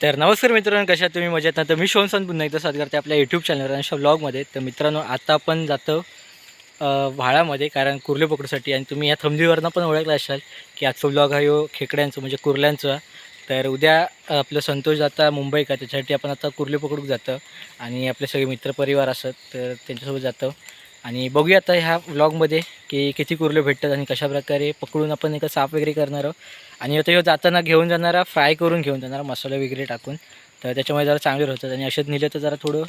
तर नमस्कार मित्रांनो कशा तुम्ही मजेत ना तर मी शोनसन पुन्हा एकदा स्वागत करते आपल्या यूट्यूब चॅनलवर आणि ब्लॉगमध्ये तर मित्रांनो आता आपण जातो अ, व्हाळामध्ये कारण कुर्ले पकडूसाठी. आणि तुम्ही या थमलीवरनं पण ओळखला असाल की आजचा ब्लॉग हा यो खेकड्यांचं म्हणजे कुर्ल्यांचा. तर उद्या आपलं संतोष जाता मुंबई का? त्याच्यासाठी आपण आता कुर्ले पकडूक जातं. आणि आपले सगळे मित्रपरिवार असत तर त्यांच्यासोबत जातं. आणि बघूया आता ह्या व्लॉगमध्ये की किती कुर्ले भेटतात आणि कशाप्रकारे पकडून आपण एका साफ वगैरे करणार आहोत. आणि आता ह्यो जाताना घेऊन जाणारा फ्राय करून घेऊन जाणारा मसाला वगैरे टाकून. तर त्याच्यामुळे जरा चांगले होतात आणि असेच नेलं तर जरा थोडं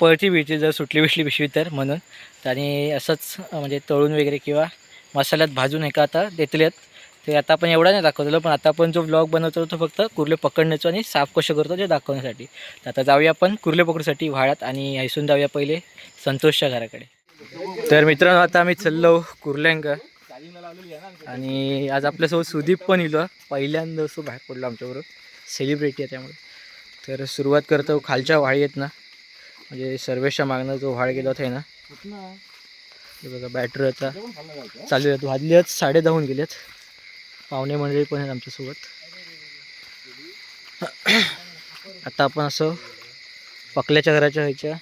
पळती बिळती जर सुटली बिटली पिशवी तर म्हणून. तर आणि असंच म्हणजे तळून वगैरे किंवा मसाल्यात भाजून एका आता देतलेत. ते आता आपण एवढा नाही दाखवलेलो पण आता आपण जो ब्लॉग बनवतो तो फक्त कुर्ले पकडण्याचं आणि साफ कसं करतो ते दाखवण्यासाठी. तर आता जाऊया आपण कुर्ले पकडूसाठी व्हाळात आणि हैसून जाऊया पहिले संतोषच्या घराकडे. तर मित्रांनो आता आम्ही चाललो कुर्ल्यांका आणि आज आपल्यासोबत सुदीप पण इलो. पहिल्यांदा असं बाहेर पडलो आमच्याबरोबर. सेलिब्रिटी आहे त्यामुळे. तर सुरुवात करतो खालच्या वाळी आहेत ना म्हणजे सर्वेच्या मागणं जो व्हाळ गेला होता ना. बघा बॅटरी आता चालू आहेत वाजले आहेत साडे दहाहून गेलेत. पाहुणे मंडळी पण आहेत आमच्यासोबत. आता आपण असं पकल्याच्या घराच्या ह्याच्या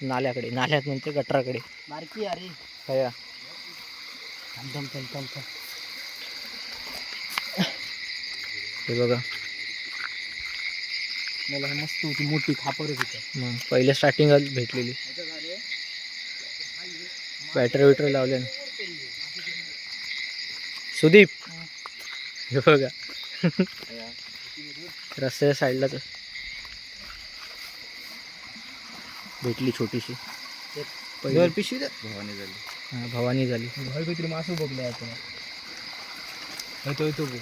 नाल्याकडे नाल्यात म्हणते गटराकडे. बारकी अरे हया. थम थम थम थम हे बघा. मला मस्त होती मोठी खापरच होती मग पहिले स्टार्टिंग भेटलेली. बॅटरी विटर लावले सुदीप हे बघा. रस्त्याच्या साईडलाच आहे. भेटली छोटीशी. दोन पिशवी हा, भवानी झाली. घर काहीतरी मासू बघले आता येतो येतो बघ.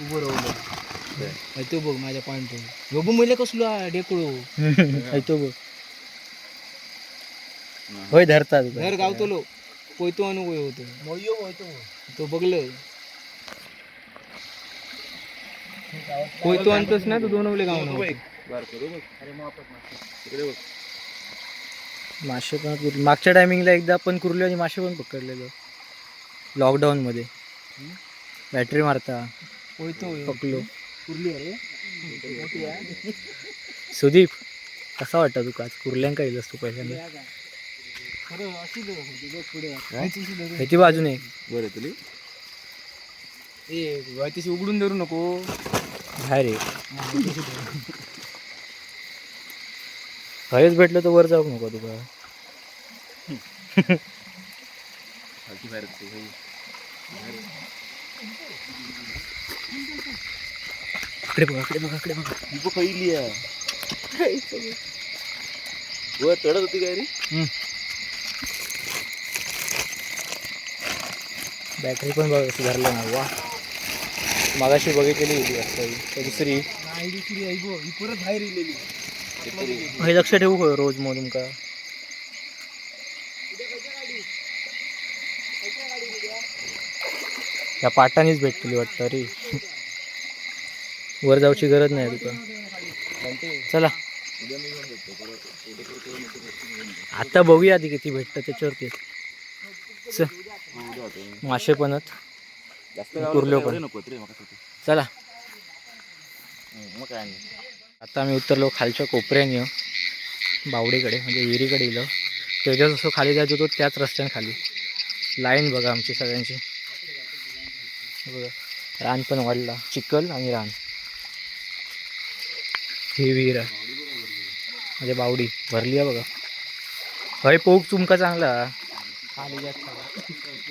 उभं राहू येतो बघ माझ्या पॉईंट बघू मैले कसलो डेकुळू ऐतो बघ. होय धरतात. घर गावतलो. पोयतो अनु वय होतो. तो बघलं. पोयतो आणतोस ना तू दोन ओले गाव मासे पण कुर- मागच्या टायमिंगला एकदा आपण कुर्ले आणि मासे पण पकडलेलो. लॉकडाऊनमध्ये बॅटरी मारता. पोयतो पकडलो. कुर्ली अरे. आहे. सुदीप कसा वाटतं तुका? आज कुर्ल्यांका येईलस तू पहिल्यांदा? खरं अशी दे होती बघ पुढे. ह्याची बाजू नाही बरं तुली? ए तिशी उघडून धरू नको. बाहेर खरेच भेटलं तर वर जाऊ नको तुका. इकडे बघा इकडे बघा इकडे बघा. ही बघ पहिली आहे. वर चढत होती काय रे? बॅटरी पण बघा कसं धरलं ना वा मागाशी बघितलेली होती वाटतं दुसरी. नाही दुसरी आई गो ही परत बाहेर इलेली हे लक्ष ठेवू खरं रोज मग तुमका या पाटानेच भेटतली वाटतं रे वर जाऊची गरज नाही तुका चला. आता बघूया आधी किती भेटतं त्याच्यावरती. चल मासे पण आहेत. पण. चला. मग काय नाही आता आम्ही उतरलो खालच्या कोपऱ्याने बावडीकडे म्हणजे विहिरीकडे गेलो. त्याच्या जसं खाली जायचं होतो त्याच रस्त्याने खाली लाईन बघा आमची सगळ्यांची. बघा रान पण वाढला. चिखल आणि रान. ही विहीर आहे. म्हणजे बावडी. भरली आहे बघा. हय पोक तुमका चांगला. खाली जास्त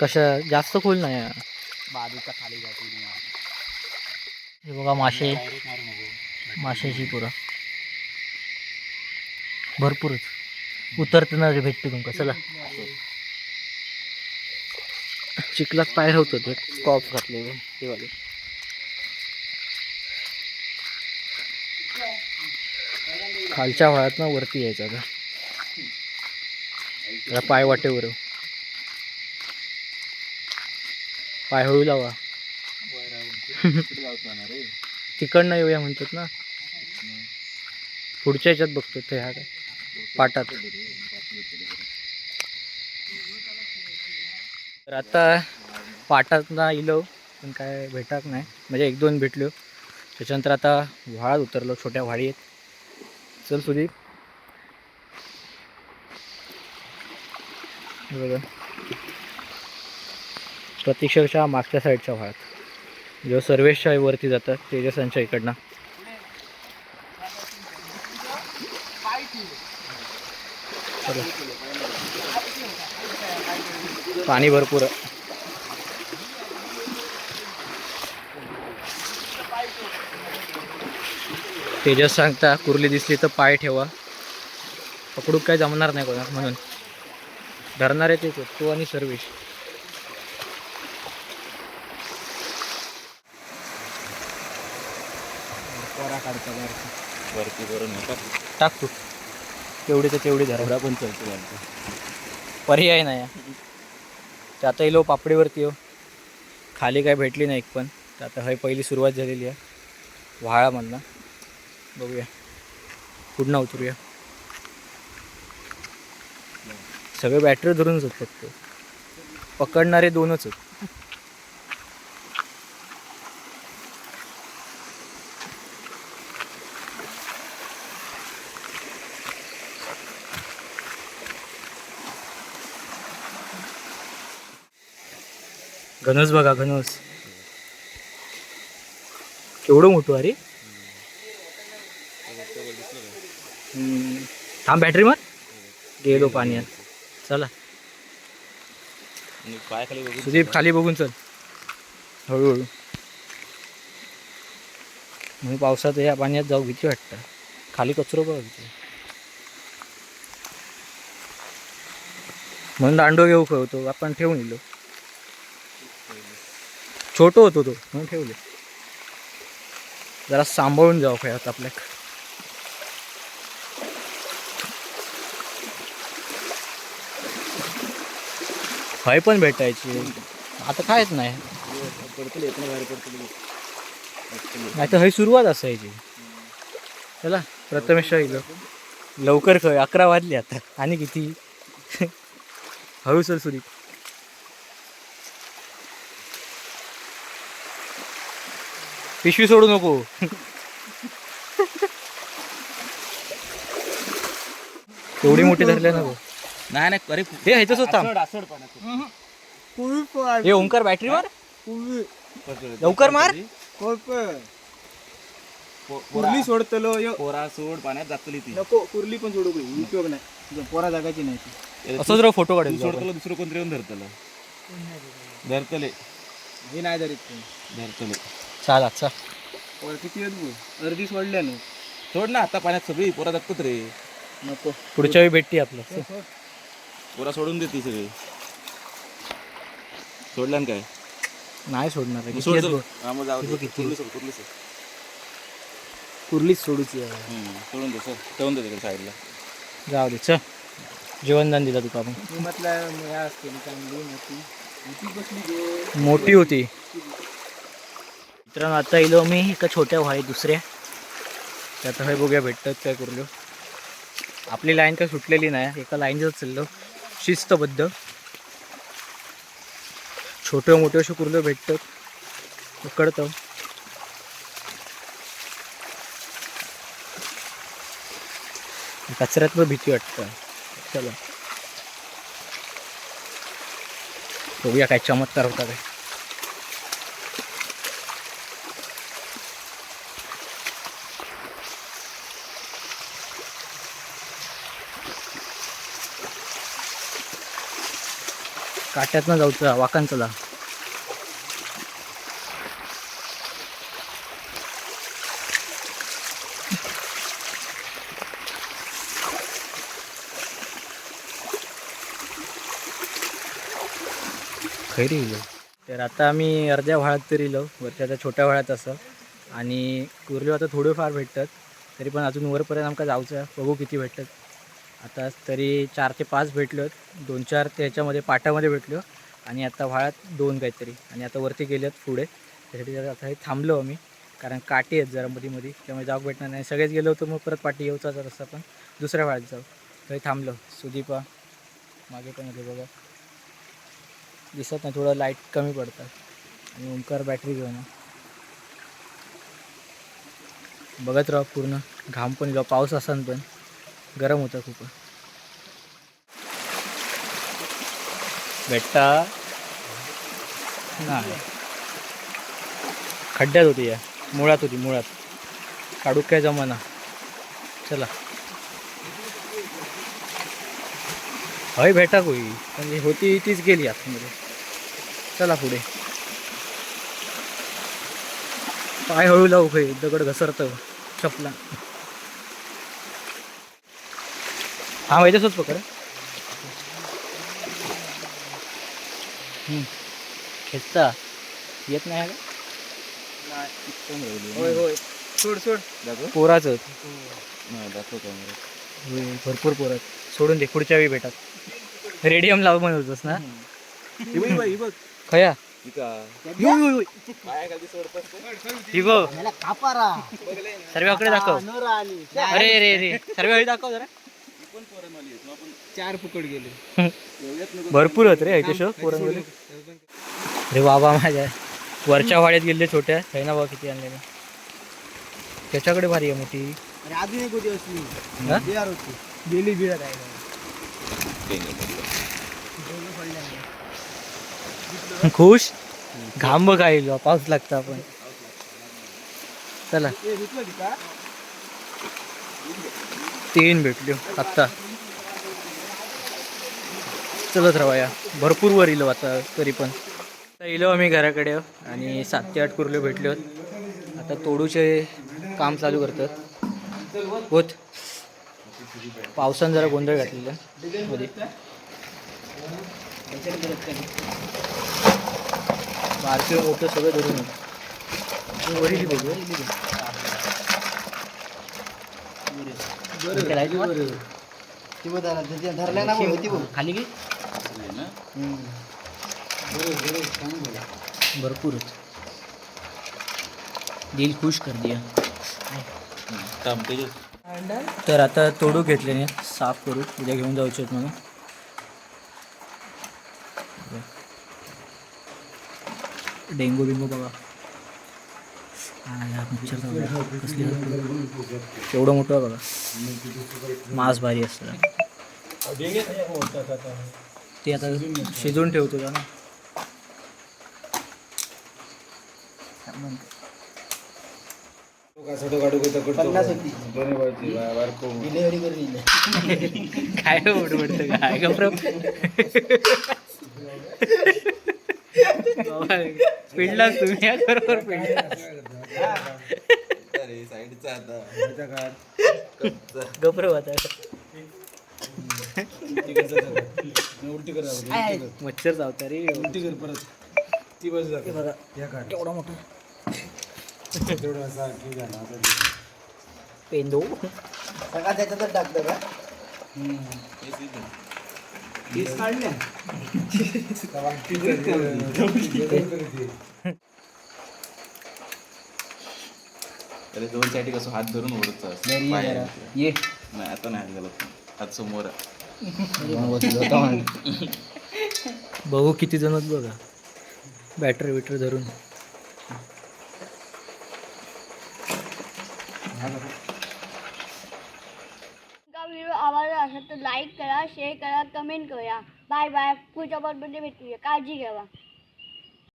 कशा? जास्त खोल नाही. बाजूचा खाली जाते हे बघा मासे. माशाची पुरा. भरपूरच. उतरताना भेटते तुमका चला. चिखलात पाय होतं ते कॉप घातले ते वाले. खालच्या वळात ना वरती यायचं आता. जरा पाय वाटेवर पाय हळू लावा. तिकडनं येऊया म्हणतात ना. पुढच्या याच्यात बघतो ते ह्या काय पाटात तर आता पाटात ना इलो पण काय भेटाक नाही. म्हणजे एक दोन भेटलो. त्याच्यानंतर आता व्हाळात उतरलो छोट्या व्हाळी आहेत चल सुदीप. बघा. प्रतीक्षाच्या मागच्या साईडच्या व्हाळात. जेव्हा सर्वेशच्या वरती जातात तेजसांच्या इकडनं. चला. पाणी भरपूर आहे. तेजस सांगता कुर्ली दिसली तर पाय ठेवा पकडूक काय जमणार नाही कोणा म्हणून धरणारे तेच आहेत, तो आणि करून टाक तू तेवढी तर तेवढी धरा. पण चालतो. पर्याय नाही आहे. ते आता इलो पापडीवरती येऊ खाली काय भेटली नाही एक पण. तर आता ही पहिली सुरुवात झालेली आहे. व्हाळामधनं बघूया. पुढनं उतरूया. सगळे बॅटरी धरूनच आहेत फक्त पकडणारे दोनच आहेत. घनस बघा घनस. केवढं मोठं अरे. थांब बॅटरी मार गेलो पाण्यात चला. पाय खाली बघून सुदीप खाली बघून चल. हळूहळू. मी पावसात या पाण्यात जाऊ भीती वाटतं. खाली कचरो बघ. म्हणून दांडो घेऊ होतो आपण ठेवून इलो छोटो होतो तो. म्हणून ठेवले. जरा सांभाळून जाऊ खेळात आपल्या हय पण भेटायची. आता कायच नाही. पडतले नाही तर हय सुरुवात असायची. चला प्रथमेश लवकर खय अकरा वाजले आता. आणि किती? हळू सुरी. पिशवी सोडू नको. एवढी मोठी धरल्या नको नाही नाही अरे हे ह्याच्याच पण हे ओंकार बॅटरी मार कुळी. लवकर मार. कुर्ली सोडतलो यो. पोरा सोड पाण्यात जातली ती. नको कुर्ली पण सोडू काही उपयोग नाही. पोरा जागायची नाही. असं जर फोटो काढेल सोडतलं दुसरं कोणतरी येऊन धरतलं. धरतले. हे नाही धरीत. धरतले. चाल चल. पोर किती बोल अर्धी सोडल्या ना सोड ना आता पाण्यात सगळी पोरा जगतात रे. नको. पुढच्या वेळी भेटते आपलं. पोरा सोडून देते सगळी. सोडल्या ना काय? नाही सोडणार आहे. मग किती सोड आहेत चल. बघ. हा, मग जाऊ हे दे. बघ किती. कुर्ली सोड कुर्ली सोड कुर्लीच सोडूची आहे. हम्म, सोडून दे सर ठेवून दे तिकडे साईडला. जाऊ दे चल. जेवणदान दिलं तुका आपण. मी म्हटलं ह्या असते चांगली मोठी किती बसली गो. मोठी होती. मित्रांनो आता येलो मी एका छोट्या व्हाळी दुसऱ्या. त्यात हे बघूया भेटतात काय करू आपली लाईन काय सुटलेली नाही एका लाईनच चाललो. शिस्तबद्ध. छोटे मोठे असे कुर्ले भेटतात. पकडतो कचऱ्यात पण भीती वाटतं. चला. बघूया काय चमत्कार होता काय काट्यातनं जाऊचं वाकान चला खैरी इलो तर आता आम्ही अर्ध्या व्हाळात तरी इलो वरच्या त्या छोट्या व्हाळात असं. आणि कुर्ली आता थोडेफार भेटतात तरी पण अजून वरपर्यंत आमका जाऊचं. बघू किती भेटतात. आता तरी चार ते पाच भेटलो दोन चार त्याच्यामध्ये पाटामध्ये भेटलो आणि आता व्हाळात दोन काहीतरी. आणि आता वरती गेलेत पुढे. त्यासाठी आता हे थांबलो आम्ही. कारण काठी आहेत जरा मध्ये मध्ये त्यामुळे जाऊ भेटणार नाही. सगळेच गेलो होतो मग परत पाठी येऊचा जर असं पण. दुसऱ्या व्हाळात जाऊ. तर थांबलो. सुदीपा मागे पण होते बघा. दिसत नाही थोडं लाइट कमी पडतात. आणि ओंकार बॅटरी घेऊन बघत राहा पूर्ण. घाम पण येलो पाऊस असन पण. गरम होतं खूप. भेटता? नाही. खड्ड्यात होती या. मुळात होती मुळात. काढू काय जमाना. चला. हय भेटा कोई. म्हणजे होती तीच गेली आतमध्ये. चला पुढे. पाय हळू लावू खय दगड घसरतं. चपला. हा माहितीच पकड हम्म. खेचता? येत नाही का? होय होय. सोड सोड. दाखव. पोराच. भरपूर पोरात सोडून दे पुढच्या वेळी भेटात. रेडियम लाव म्हणत होतस ना बघ बघ, बघ. खया सर्वाकडे दाखव. अरे रे रे सर्व दाखव जरा. पण पोरांवाली आहेत. मग आपण चार फुकट गेले. एवढ्यात नको भरपूर होत रे ह्याच्या शो पोरांमध्ये अरे बाबा माझ्या. वरच्या वाड्यात गेले छोट्या है ना बघ किती आणलेले त्याच्याकडे भारी आहे मोठी. अरे अजून एक होती असली. हा? बिहार होती. गेली बिळत आहे. खुश? घाम बघ पाऊस लागतं आपण. चला. ए, रुतलं ती का? तीन भेटले. आत्ता. चलत राहा या भरपूर वर इलो आता तरी पण. आता इलो आम्ही घराकडे आणि सात ते आठ कुर्ले भेटले होत. आता तोडूचे काम चालू करतात. होत. पावसानं जरा गोंधळ घातलेला. मध्ये. बारके मोठं सगळं धरून वरील बघू वरील बघ. इथे light मार. ती बघ धरा- त्याच्या धरल्या ना बघ. खाली भरपूर दिल खुश कर दिया. तर आता तोडू घेतले साफ करू. उद्या घेऊन जाऊचे आहेत म्हणून. डेंगू बिंगू बघा. कसली केवढं मोठं बघा. मांस भारी असतं. ते आता शिजवून ठेवतो का ना. काय उडवडतं काय गप्र पिडला तुम्ही बरोबर पिडला अरे साईडचा आता गप्र होता आहे, आहे. मच्छर चावता रे हे बघा. केवढा मोठा. पेंदो सगळा त्याच्यातच टाकतं का पीस काढले अरे दोन साईड कसं हात धरून ओढत नाही आता नाही हात घालत. हात समोर. बघू किती जण आहेत बघा. बॅटर बिटर धरून. का व्हिडिओ आवडला असेल तर लाईक करा शेअर करा कमेंट करा. बाय बाय पुढच्या बरोबर भेटूया. काळजी घ्यावा